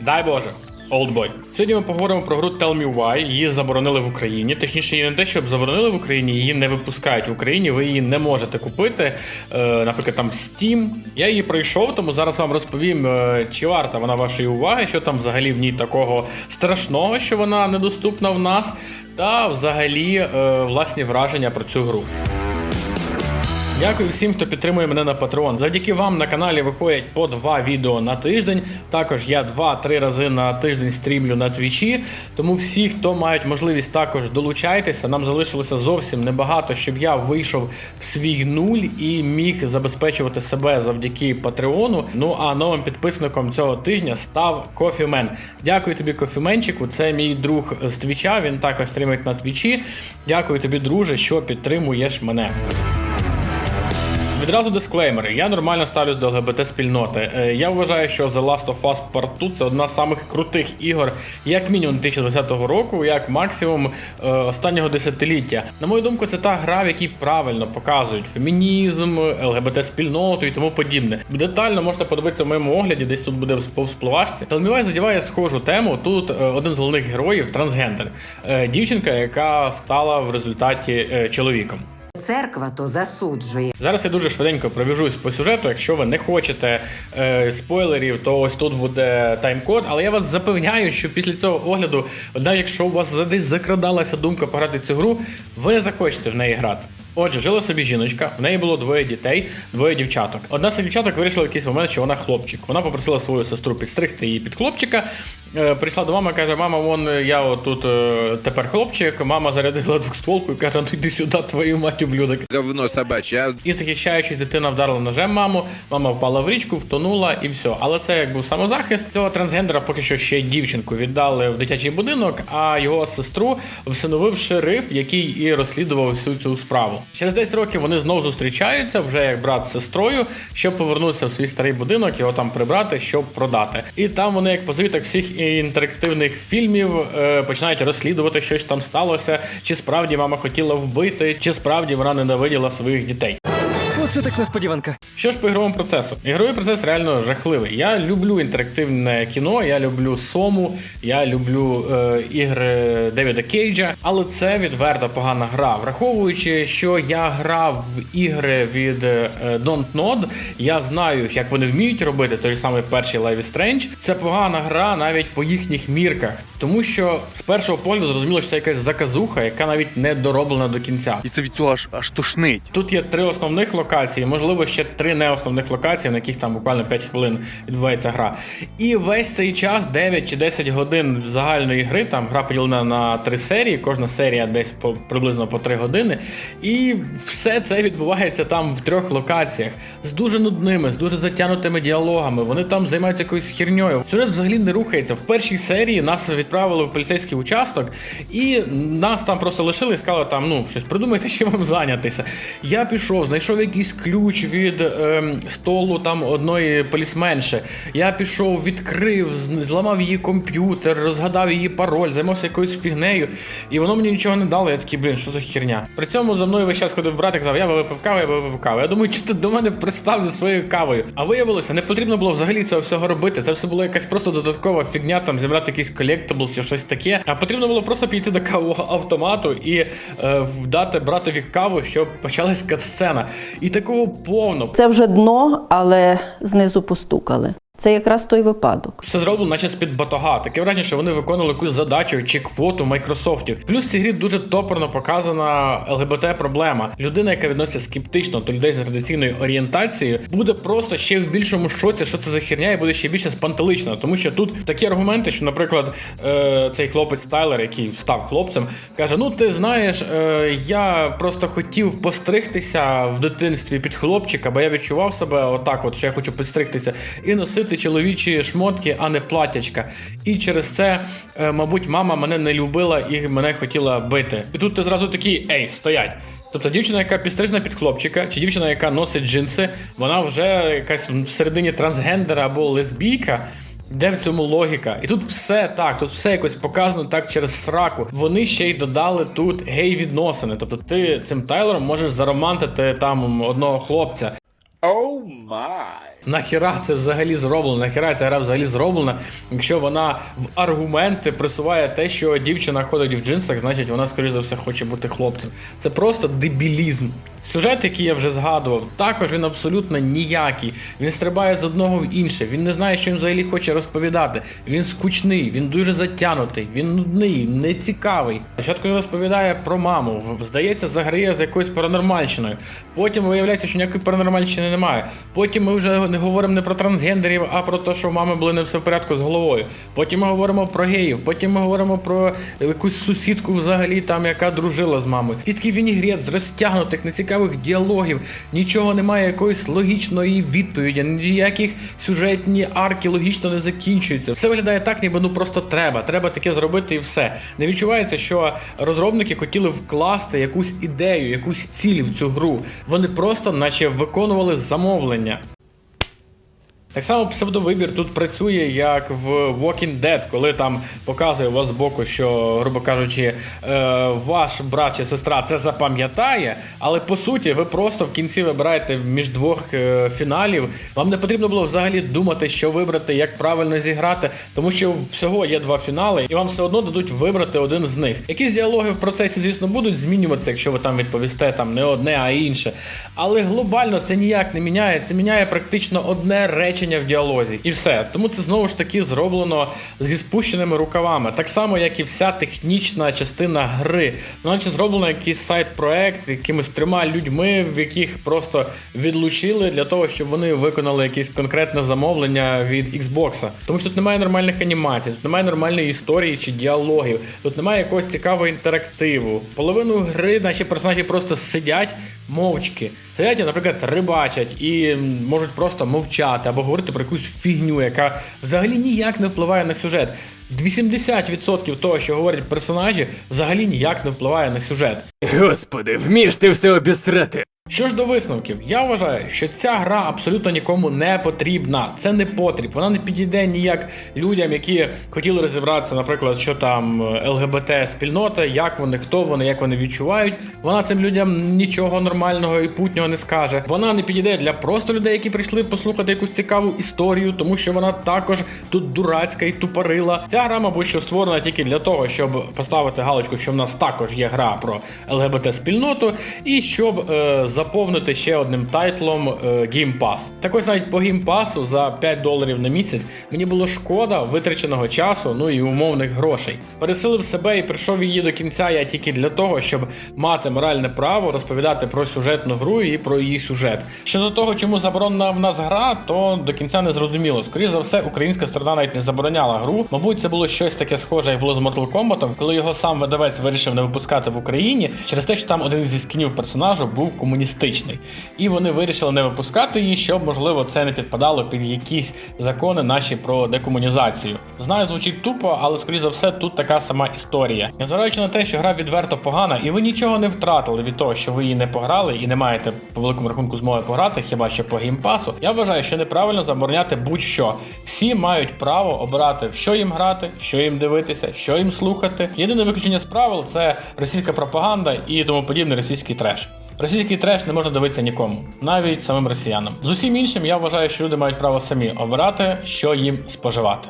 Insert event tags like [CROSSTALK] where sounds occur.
Дай Боже. Олдбой. Сьогодні ми поговоримо про гру Tell Me Why. Її заборонили в Україні. Точніше, її не те, щоб заборонили в Україні, її не випускають в Україні. Ви її не можете купити. Е, наприклад, там Steam. Я її пройшов, тому зараз вам розповім, е, чи варта вона вашої уваги, що там взагалі в ній такого страшного, що вона недоступна в нас, та взагалі е, власні враження про цю гру. Дякую всім, хто підтримує мене на Patreon. Завдяки вам на каналі виходять по два відео на тиждень. Також я два-три рази на тиждень стрімлю на твічі. Тому всі, хто мають можливість, також долучайтеся. Нам залишилося зовсім небагато, щоб я вийшов в свій нуль і міг забезпечувати себе завдяки Патреону. Ну а новим підписником цього тижня став Кофімен. Дякую тобі, Кофіменчику. Це мій друг з твіча. Він також стрімить на твічі. Дякую тобі, друже, що підтримуєш мене. Відразу дисклеймери. Я нормально ставлюсь до ЛГБТ-спільноти. Е, Я вважаю, що The Last of Us Part 2 це одна з самих крутих ігор, як мінімум 2020 року, як максимум е, останнього десятиліття. На мою думку, це та гра, в якій правильно показують фемінізм, ЛГБТ-спільноту і тому подібне. Детально можете подивитися в моєму огляді, десь тут буде по вспливашці. Телмівай задіває схожу тему. Тут е, один з головних героїв трансгендер. Дівчинка, яка стала в результаті чоловіком. Церква то засуджує. Зараз я дуже швиденько пробіжусь по сюжету. Якщо ви не хочете е, спойлерів, то ось тут буде тайм-код. Але я вас запевняю, що після цього огляду, навіть якщо у вас десь закрадалася думка пограти цю гру, ви не захочете в неї грати. Отже, жила собі жіночка, в неї було двоє дітей, двоє дівчаток. Одна з дівчаток вирішила в якийсь момент, що вона хлопчик. Вона попросила свою сестру підстригти її під хлопчика. Е, прийшла до мами, каже: Мама, вон я отут е, тепер хлопчик. Мама зарядила двохстволку і каже: ну йди сюди, твою мать ублюдок. говно собачье. І захищаючись, дитина вдарила ножем маму, мама впала в річку, втонула і все. Але це як був самозахист. Цього трансгендера поки що ще дівчинку віддали в дитячий будинок, а його сестру всиновив шериф, який і розслідував всю цю справу. Через 10 років вони знову зустрічаються вже як брат з сестрою, щоб повернутися в свій старий будинок, його там прибрати, щоб продати. І там вони, як по звітах всіх інтерактивних фільмів, е, починають розслідувати, що ж там сталося, чи справді мама хотіла вбити, чи справді вона ненавиділа своїх дітей. Оце так несподіванка. Що ж по ігровому процесу? Ігровий процес реально жахливий. Я люблю інтерактивне кіно, я люблю Сому, я люблю е, ігри Девіда Кейджа, але це відверто погана гра. Враховуючи, що я грав в ігри від е, Don't Nod, я знаю, як вони вміють робити той же самий перший Life is Strange. Це погана гра навіть по їхніх мірках, тому що з першого погляду зрозуміло, що це якась заказуха, яка навіть не дороблена до кінця. І це від цього аж аж тошнить. Тут є три основних локації, можливо, ще три неосновних локації, на яких там буквально 5 хвилин відбувається гра. І весь цей час, 9 чи 10 годин загальної гри, там гра поділена на три серії, кожна серія десь по приблизно по 3 години. І все це відбувається там в трьох локаціях з дуже нудними, з дуже затягнутими діалогами. Вони там займаються якоюсь херньою. Сюжет взагалі не рухається. В першій серії нас відправили в поліцейський участок, і нас там просто лишили і сказали там, ну, щось придумайте, [LAUGHS] чим вам зайнятися. Я пішов, знайшов якийсь ключ від ем, столу там одної полісменші. Я пішов, відкрив, зламав її комп'ютер, розгадав її пароль, займався якоюсь фігнею, і воно мені нічого не дало. Я такий, блін, що за херня. При цьому за мною весь час ходив брат і казав, я випив каву, я випив каву. Я думаю, що ти до мене пристав зі своєю кавою. А виявилося, не потрібно було взагалі цього всього робити. Це все було якась просто додаткова фігня, там зібрати якийсь колектабл чи щось таке. А потрібно було просто підійти до кавового автомату і е, дати братові каву, щоб почалась катсцена. І такого повно. Це вже дно, але знизу постукали. Це якраз той випадок. Все зроблено, наче з-під батога. Таке враження, що вони виконували якусь задачу чи квоту Майкрософтів. Плюс в цій грі дуже топорно показана ЛГБТ-проблема. Людина, яка відноситься скептично до людей з традиційною орієнтацією, буде просто ще в більшому шоці, що це за херня, і буде ще більше спантелично. Тому що тут такі аргументи, що, наприклад, е, цей хлопець Тайлер, який став хлопцем, каже: Ну, ти знаєш, е, я просто хотів постригтися в дитинстві під хлопчика, бо я відчував себе отак, от що я хочу підстригтися, і носити чоловічі шмотки, а не платячка. І через це, е, мабуть, мама мене не любила і мене хотіла бити. І тут ти зразу такий, ей, стоять. Тобто дівчина, яка підстрижена під хлопчика, чи дівчина, яка носить джинси, вона вже якась всередині трансгендера або лесбійка. Де в цьому логіка? І тут все так, тут все якось показано так через сраку. Вони ще й додали тут гей-відносини. Тобто ти цим Тайлером можеш заромантити там одного хлопця. Нахіра це взагалі зроблено? Нахіра ця гра взагалі зроблена, якщо вона в аргументи присуває те, що дівчина ходить в джинсах, значить вона, скоріше за все, хоче бути хлопцем. Це просто дебілізм. Сюжет, який я вже згадував, також він абсолютно ніякий. Він стрибає з одного в інше. Він не знає, що він взагалі хоче розповідати. Він скучний, він дуже затянутий, він нудний, нецікавий. Спочатку він розповідає про маму. Здається, заграє з якоюсь паранормальщиною. Потім виявляється, що ніякої паранормальщини немає. Потім ми вже не говоримо не про трансгендерів, а про те, що у мами були не все в порядку з головою. Потім ми говоримо про геїв, потім ми говоримо про якусь сусідку взагалі там, яка дружила з мамою. Якийсь такий вінігрет з розтягнутих, нецікавих діалогів, нічого немає якоїсь логічної відповіді, ніяких сюжетні арки логічно не закінчуються. Все виглядає так, ніби ну просто треба. Треба таке зробити і все. Не відчувається, що розробники хотіли вкласти якусь ідею, якусь ціль в цю гру. Вони просто, наче, виконували замовлення. Так само псевдовибір тут працює як в Walking Dead, коли там показує вас збоку, що, грубо кажучи, е, ваш брат чи сестра це запам'ятає, але по суті ви просто в кінці вибираєте між двох е, фіналів. Вам не потрібно було взагалі думати, що вибрати, як правильно зіграти, тому що всього є два фінали, і вам все одно дадуть вибрати один з них. Якісь діалоги в процесі, звісно, будуть змінюватися, якщо ви там відповісте там не одне, а інше. Але глобально це ніяк не міняє. Це міняє практично одне речення в діалозі. І все. Тому це знову ж таки зроблено зі спущеними рукавами. Так само, як і вся технічна частина гри. Ну, наче зроблено якийсь сайт-проект якимись трьома людьми, в яких просто відлучили для того, щоб вони виконали якесь конкретне замовлення від Xbox. Тому що тут немає нормальних анімацій, тут немає нормальної історії чи діалогів, тут немає якогось цікавого інтерактиву. Половину гри наші персонажі просто сидять мовчки. Сидять, наприклад, рибачать і можуть просто мовчати або говорити про якусь фігню, яка взагалі ніяк не впливає на сюжет. 80% того, що говорять персонажі, взагалі ніяк не впливає на сюжет. Господи, вмієш ти все обісрати. Що ж до висновків, я вважаю, що ця гра абсолютно нікому не потрібна. Це не потріб. Вона не підійде ніяк людям, які хотіли розібратися, наприклад, що там ЛГБТ спільнота, як вони, хто вони, як вони відчувають. Вона цим людям нічого нормального і путнього не скаже. Вона не підійде для просто людей, які прийшли послухати якусь цікаву історію, тому що вона також тут дурацька і тупорила. Ця гра, мабуть, що створена тільки для того, щоб поставити галочку, що в нас також є гра про ЛГБТ спільноту, і щоб е, заповнити ще одним тайтлом е, Game Pass. Так ось навіть по Game Pass за 5 доларів на місяць мені було шкода витраченого часу, ну і умовних грошей. Пересилив себе і прийшов її до кінця я тільки для того, щоб мати моральне право розповідати про сюжетну гру і про її сюжет. Щодо того, чому заборонена в нас гра, то до кінця не зрозуміло. Скоріше за все, українська сторона навіть не забороняла гру. Мабуть, це було щось таке схоже, як було з Mortal Kombat, коли його сам видавець вирішив не випускати в Україні через те, що там один зі скінів персонажу був комуністичний. І вони вирішили не випускати її, щоб можливо це не підпадало під якісь закони наші про декомунізацію. Знаю, звучить тупо, але скоріше за все тут така сама історія. Незважаючи на те, що гра відверто погана, і ви нічого не втратили від того, що ви її не пограли і не маєте по великому рахунку змоги пограти, хіба що по геймпасу. Я вважаю, що неправильно забороняти будь-що. Всі мають право обирати, в що їм грати, що їм дивитися, що їм слухати. Єдине виключення з правил це російська пропаганда і тому подібний російський треш. Російський треш не можна дивитися нікому, навіть самим росіянам. З усім іншим я вважаю, що люди мають право самі обирати, що їм споживати.